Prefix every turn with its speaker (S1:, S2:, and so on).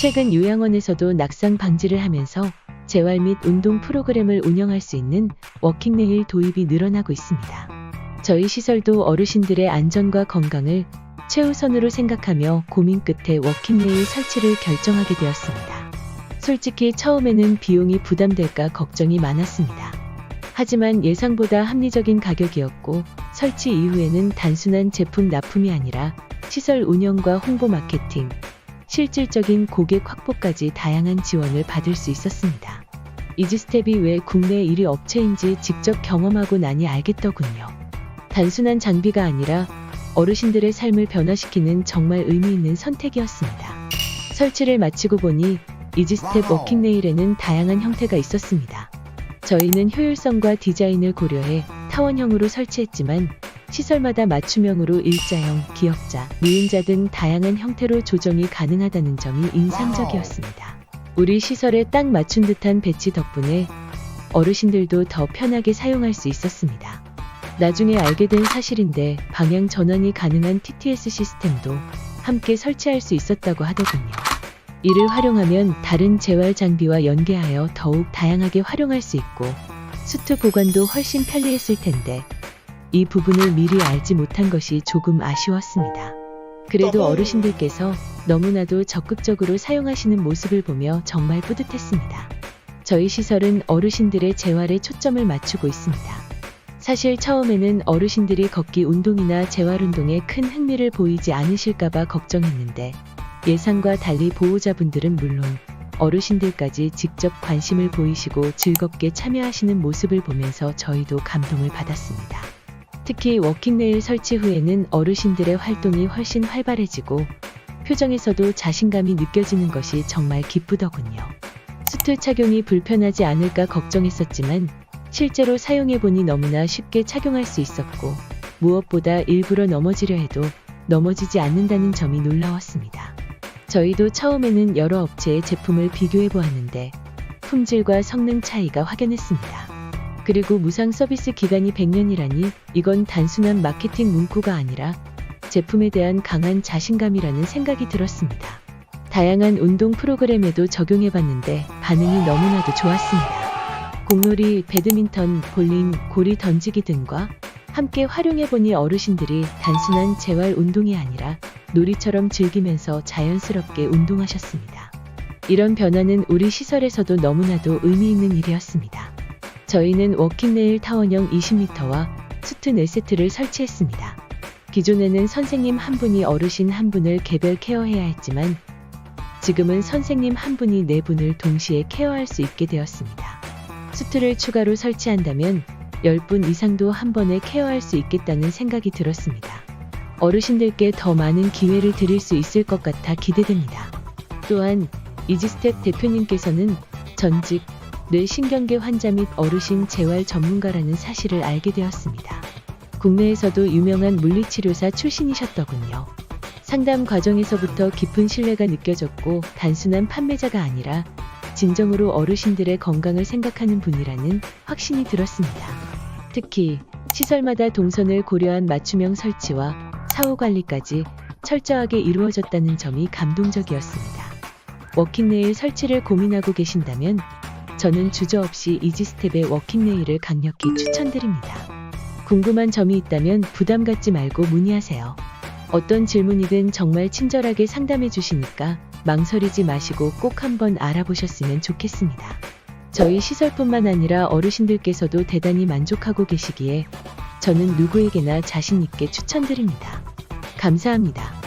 S1: 최근 요양원에서도 낙상 방지를 하면서 재활 및 운동 프로그램을 운영할 수 있는 워킹레일 도입이 늘어나고 있습니다. 저희 시설도 어르신들의 안전과 건강을 최우선으로 생각하며 고민 끝에 워킹레일 설치를 결정하게 되었습니다. 솔직히 처음에는 비용이 부담될까 걱정이 많았습니다. 하지만 예상보다 합리적인 가격이었고 설치 이후에는 단순한 제품 납품이 아니라 시설 운영과 홍보 마케팅, 실질적인 고객 확보까지 다양한 지원을 받을 수 있었습니다. 이지스텝이 왜 국내 1위 업체인지 직접 경험하고 나니 알겠더군요. 단순한 장비가 아니라 어르신들의 삶을 변화시키는 정말 의미 있는 선택이었습니다. 설치를 마치고 보니 이지스텝
S2: 와우.
S1: 워킹레일에는 다양한 형태가 있었습니다. 저희는 효율성과 디자인을 고려해 타원형으로 설치했지만 시설마다 맞춤형으로 일자형, 기역자, 미음자 등 다양한 형태로 조정이 가능하다는 점이 인상적이었습니다. 우리 시설에 딱 맞춘 듯한 배치 덕분에 어르신들도 더 편하게 사용할 수 있었습니다. 나중에 알게 된 사실인데 방향 전환이 가능한 TTS 시스템도 함께 설치할 수 있었다고 하더군요. 이를 활용하면 다른 재활 장비와 연계하여 더욱 다양하게 활용할 수 있고 수트 보관도 훨씬 편리했을 텐데 이 부분을 미리 알지 못한 것이 조금 아쉬웠습니다. 그래도 어르신들께서 너무나도 적극적으로 사용하시는 모습을 보며 정말 뿌듯했습니다. 저희 시설은 어르신들의 재활에 초점을 맞추고 있습니다. 사실 처음에는 어르신들이 걷기 운동이나 재활 운동에 큰 흥미를 보이지 않으실까봐 걱정했는데 예상과 달리 보호자분들은 물론 어르신들까지 직접 관심을 보이시고 즐겁게 참여하시는 모습을 보면서 저희도 감동을 받았습니다. 특히 워킹레일 설치 후에는 어르신들의 활동이 훨씬 활발해지고 표정에서도 자신감이 느껴지는 것이 정말 기쁘더군요. 수트 착용이 불편하지 않을까 걱정했었지만 실제로 사용해보니 너무나 쉽게 착용할 수 있었고 무엇보다 일부러 넘어지려 해도 넘어지지 않는다는 점이 놀라웠습니다. 저희도 처음에는 여러 업체의 제품을 비교해 보았는데 품질과 성능 차이가 확연했습니다. 그리고 무상 서비스 기간이 100년이라니 이건 단순한 마케팅 문구가 아니라 제품에 대한 강한 자신감이라는 생각이 들었습니다. 다양한 운동 프로그램에도 적용해 봤는데 반응이 너무나도 좋았습니다. 공놀이, 배드민턴, 볼링, 고리 던지기 등과 함께 활용해 보니 어르신들이 단순한 재활 운동이 아니라 놀이처럼 즐기면서 자연스럽게 운동하셨습니다. 이런 변화는 우리 시설에서도 너무나도 의미 있는 일이었습니다. 저희는 워킹레일 타원형 20m와 수트 4세트를 설치했습니다. 기존에는 선생님 한 분이 어르신 한 분을 개별 케어해야 했지만 지금은 선생님 한 분이 네 분을 동시에 케어할 수 있게 되었습니다. 수트를 추가로 설치한다면 10분 이상도 한 번에 케어할 수 있겠다는 생각이 들었습니다. 어르신들께 더 많은 기회를 드릴 수 있을 것 같아 기대됩니다. 또한 이지스텝 대표님께서는 전직 뇌신경계 환자 및 어르신 재활 전문가라는 사실을 알게 되었습니다. 국내에서도 유명한 물리치료사 출신이셨더군요. 상담 과정에서부터 깊은 신뢰가 느껴졌고 단순한 판매자가 아니라 진정으로 어르신들의 건강을 생각하는 분이라는 확신이 들었습니다. 특히 시설마다 동선을 고려한 맞춤형 설치와 사후 관리까지 철저하게 이루어졌다는 점이 감동적이었습니다. 워킹레일 설치를 고민하고 계신다면 저는 주저없이 이지스텝의 워킹레일을 강력히 추천드립니다. 궁금한 점이 있다면 부담 갖지 말고 문의하세요. 어떤 질문이든 정말 친절하게 상담해 주시니까 망설이지 마시고 꼭 한번 알아보셨으면 좋겠습니다. 저희 시설뿐만 아니라 어르신들께서도 대단히 만족하고 계시기에 저는 누구에게나 자신있게 추천드립니다. 감사합니다.